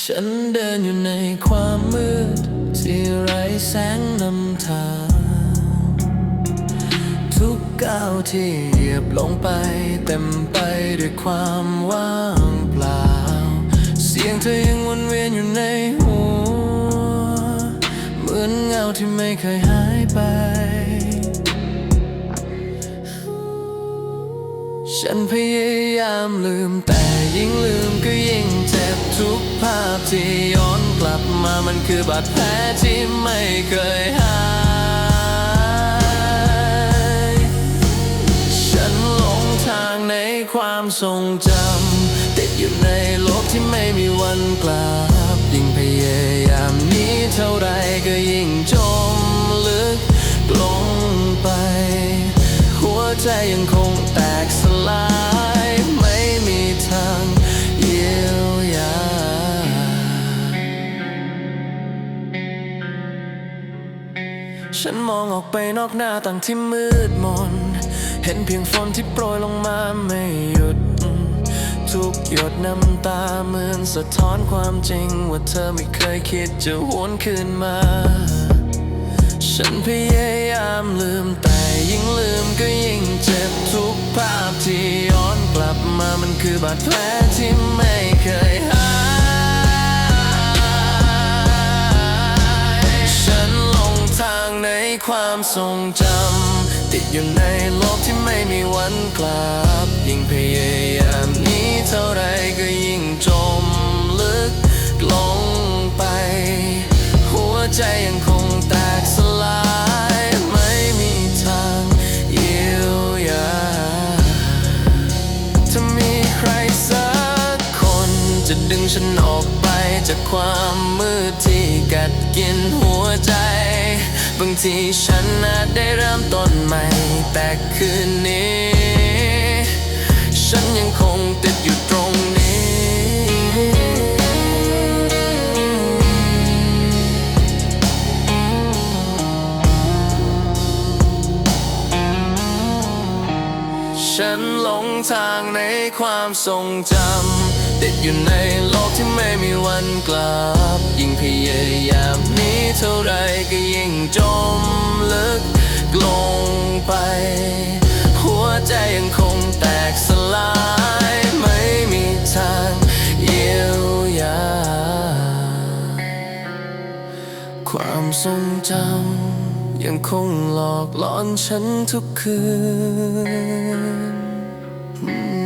ฉันเดินอยู่ในความมืด ที่ไร้แสงนำทาง ทุกก้าวที่เหยียบลงไป เต็มไปด้วยความว่างเปล่า เสียงเธอยังวนเวียนอยู่ในหัว เหมือนเงาที่ไม่เคยหายไป ฉันพยายามลืมแต่ยิ่งลืมก็ ที่ย้อนกลับมามันคือบาดแผลที่ไม่เคยหาย ฉันหลงทางในความทรงจำติดอยู่ในโลกที่ไม่มีวันกลับ ยิ่งพยายามหนี้เท่าไรก็ยิ่งจมลึกลงไป หัวใจยังคงแตกส ฉันมองออกไปนอกหน้าต่างที่มืดมน เห็นเพียงฝนที่โปรยลงมาไม่หยุด ทุกหยดน้ำตาเหมือนสะท้อนความจริง ว่าเธอไม่เคยคิดจะหวนคืนมา ฉันพยายามลืมแต่ยิ่งลืมก็ยิ่งเจ็บทุกภาพที่ย้อนกลับมามันคือบาดแผลที่ไม่เคยหา ความทรงจำ ติดอยู่ในโลกที่ไม่มีวันกลับ ยิ่งพยายามหนี้เท่าไรก็ยิ่งจมลึกลงไป หัวใจยังคงแตกสลาย ไม่มีทางเยียวยาถ้ามีใครสักคน จะดึงฉันออกไปจากความมืด บางทีฉันอาจได้เริ่มต้นใหม่ แต่คืนนี้ ฉันยังคงติดอยู่ตรงนี้ ฉันหลงทางในความทรงจำ ติดอยู่ในโลกที่ไม่มีวันกลับ ยิ่งพยายามนี้เท่าไรก็ยิ่งจมลึกลงไป หัวใจยังคงแตกสลาย ไม่มีทางเยียวยา ความทรงจำยังคงหลอกหลอนฉันทุกคืน